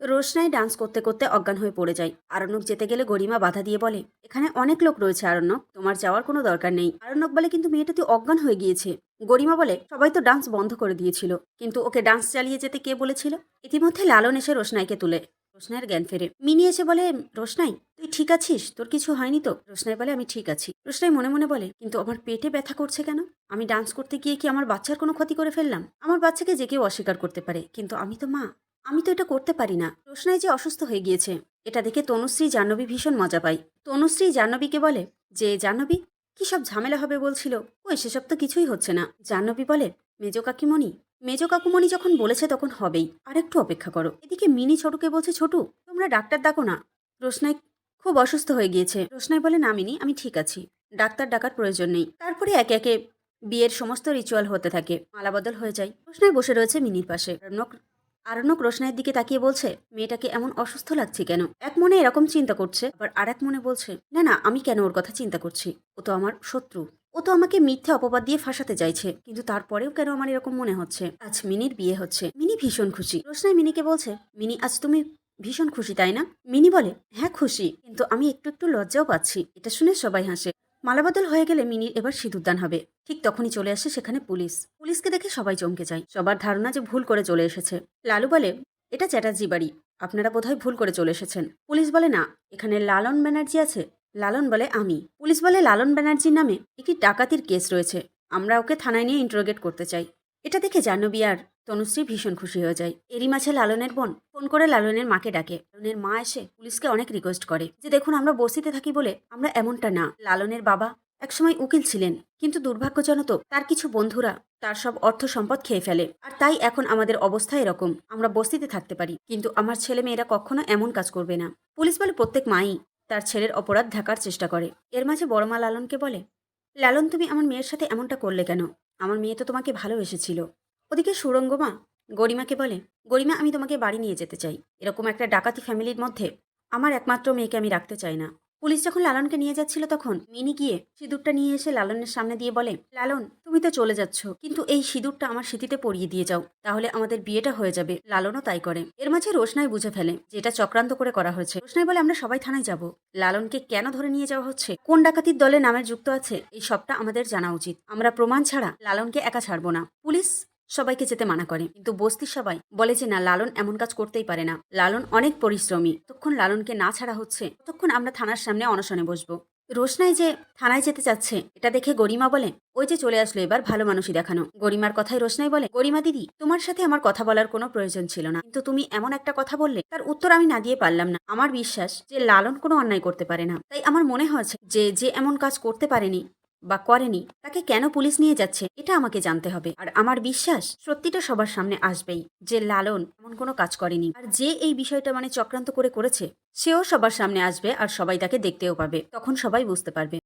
রোশনাই dance করতে করতে অজ্ঞান হয়ে পড়ে যায়। আরণ্যক যেতে গেলে গরিমা বাধা দিয়ে বলে, এখানে অনেক লোক রয়েছে আরণ্যক, তোমার যাওয়ার কোনো দরকার নেই। আরণ্যক বলে, কিন্তু মেয়েটা তুই অজ্ঞান হয়ে গিয়েছে। গরিমা বলে, সবাই তো ডান্স বন্ধ করে দিয়েছিল, কিন্তু ওকে ডান্স চালিয়ে যেতে কে বলেছিল? ইতিমধ্যে লালন এসে রোশনাইকে তুলে, রোশনাইয়ের জ্ঞান ফেরে। মিনি এসে বলে, রোশনাই, তুই ঠিক আছিস? তোর কিছু হয়নি তো? রোশনাই বলে, আমি ঠিক আছি। রোশনাই মনে মনে বলে, কিন্তু আমার পেটে ব্যথা করছে কেন? আমি ডান্স করতে গিয়ে কি আমার বাচ্চার কোনো ক্ষতি করে ফেললাম? আমার বাচ্চাকে যে কেউ অস্বীকার করতে পারে, কিন্তু আমি তো মা। আমি তো এটা করতে পারি না। রোশনাই যে অসুস্থ হয়ে গিয়েছে, এটা দেখে তনুশ্রী জাহ্নবী ভীষণ মজা পায়। তনুশ্রী জাহ্নবীকে বলে, যে জাহ্নবী, কি সব ঝামেলা হবে বলছিল? ওই সেসব তো কিছুই হচ্ছে না। জাহ্নবী বলে, মেজো কাকিমণি, মেজো কাকুমণি যখন বলেছে তখন হবেই। আর একটু অপেক্ষা করো। এদিকে মিনি ছোটুকে বলছে, ছোটু, তোমরা ডাক্তার ডাকো না। রোশনাই খুব অসুস্থ হয়ে গিয়েছে। রোশনাই বলে, না মিনি, আমি ঠিক আছি। ডাক্তার ডাকার প্রয়োজন নেই। তারপরে একে একে বিয়ের সমস্ত রিচুয়াল হতে থাকে মালাবদল হয়ে যায়। রোশনাই বসে রয়েছে মিনির পাশে। আরণ্যক রোশনাইয়ের দিকে তাকিয়ে বলছে, মেয়েটাকে এমন অসুস্থ লাগছে কেন? এক মনে এরকম চিন্তা করছে, আবার আর এক মনে বলছে, না না, আমি কেন ওর কথা চিন্তা করছি? ও তো আমার শত্রু। ও তো আমাকে মিথ্যে অপবাদ দিয়ে ফাঁসাতে চাইছে, কিন্তু তারপরেও কেন আমার এরকম মনে হচ্ছে? আজ মিনির বিয়ে হচ্ছে। মিনি ভীষণ খুশি। রোশনাই মিনিকে বলছে, মিনি, আজ তুমি ভীষণ খুশি, তাই না? মিনি বলে হ্যাঁ খুশি, কিন্তু আমি একটু একটু লজ্জাও পাচ্ছি। এটা শুনে সবাই হাসে। মালাবদল হয়ে গেলে মিনির এবার সিঁদুরদান হবে। ঠিক তখনই চলে আসে সেখানে পুলিশ। পুলিশকে দেখে সবাই চমকে যায়। সবার ধারণা যে ভুল করে চলে এসেছে। লালু বলে, এটা চ্যাটার্জি বাড়ি। আপনারা বোধহয় ভুল করে চলে এসেছেন। পুলিশ বলে, না, এখানে লালন ব্যানার্জি আছে। লালন বলে, আমি। পুলিশ বলে, লালন ব্যানার্জির নামে একটি ডাকাতির কেস রয়েছে। আমরা ওকে থানায় নিয়ে ইন্টারোগেট করতে চাই। এটা দেখে জাহ্নবী আর তনুশ্রী ভীষণ খুশি হয়ে যায়। এরই মাঝে লালনের বোন ফোন করে লালনের মাকে ডাকে। লালনের মা এসে পুলিশকে অনেক রিকোয়েস্ট করে যে, দেখুন, আমরা বস্তিতে থাকি বলে আমরা এমনটা না। লালনের বাবা একসময় উকিল ছিলেন, কিন্তু দুর্ভাগ্যজনত তার কিছু বন্ধুরা তার সব অর্থ সম্পদ খেয়ে ফেলে। আর তাই এখন আমাদের অবস্থা এরকম, আমরা বস্তিতে থাকতে পারি। কিন্তু আমার ছেলে মেয়েরা কখনো এমন কাজ করবে না। পুলিশ বলে প্রত্যেক মাই তার ছেলের অপরাধ ঢাকার চেষ্টা করে। এর মাঝে বড় মা লালনকে বলে, লালন, তুমি আমার মেয়ের সাথে এমনটা করলে কেন? আমার মেয়ে তো তোমাকে ভালোবেসেছিল। ওদিকে সুরঙ্গমা গরিমাকে বলে, গরিমা, আমি তোমাকে বাড়ি নিয়ে যেতে চাই। এরকম একটা ডাকাতি ফ্যামিলির মধ্যে আমার একমাত্র মেয়েকে আমি রাখতে চাই না। পুলিশ যখন লালনকে নিয়ে যাচ্ছিল তখন মিনি গিয়ে সিঁদুরটা নিয়ে এসে লালনের সামনে দিয়ে বলে, লালন, তুমি তো চলে যাচ্ছ, কিন্তু এই সিঁদুরটা আমার স্মৃতিতে পরিয়ে দিয়ে যাও, তাহলে আমাদের বিয়েটা হয়ে যাবে। লালনও তাই করে। এর মাঝে রোশনাই বুঝে ফেলে যে এটা চক্রান্ত করে করা হয়েছে। রোশনাই বলে, আমরা সবাই থানায় যাব। লালনকে কেন ধরে নিয়ে যাওয়া হচ্ছে? কোন ডাকাতির দলে নামের যুক্ত আছে? এই সবটা আমাদের জানা উচিত। আমরা প্রমাণ ছাড়া লালনকে একা ছাড়বো না। পুলিশ সবাইকে যেতে মানা করে। কিন্তু বস্তির সবাই বলে যে, না, লালন এমন কাজ করতেই পারে না। লালন অনেক পরিশ্রমী। তখন লালনকে না ছাড়া হচ্ছে তখন আমরা থানার সামনে অনশনে বসবো। রোশনাই যে থানায় যেতে চাচ্ছে, এটা দেখে গরিমা বলে, ওই যে চলে আসলো এবার ভালো মানুষই দেখানো। গরিমার কথায় রোশনাই বলে, গরিমা দিদি, তোমার সাথে আমার কথা বলার কোনো প্রয়োজন ছিল না। কিন্তু তুমি এমন একটা কথা বললে, তার উত্তর আমি না দিয়ে পারলাম না। আমার বিশ্বাস যে, লালন কোনো অন্যায় করতে পারে না। তাই আমার মনে হয়েছে যে যে এমন কাজ করতে পারেনি বা করেনি, তাকে কেন পুলিশ নিয়ে যাচ্ছে, এটা আমাকে জানতে হবে। আর আমার বিশ্বাস সত্যিটা সবার সামনে আসবেই যে লালন এমন কোনো কাজ করেনি। আর যে এই বিষয়টা মানে চক্রান্ত করে করেছে, সেও সবার সামনে আসবে আর সবাই তাকে দেখতেও পাবে। তখন সবাই বুঝতে পারবে।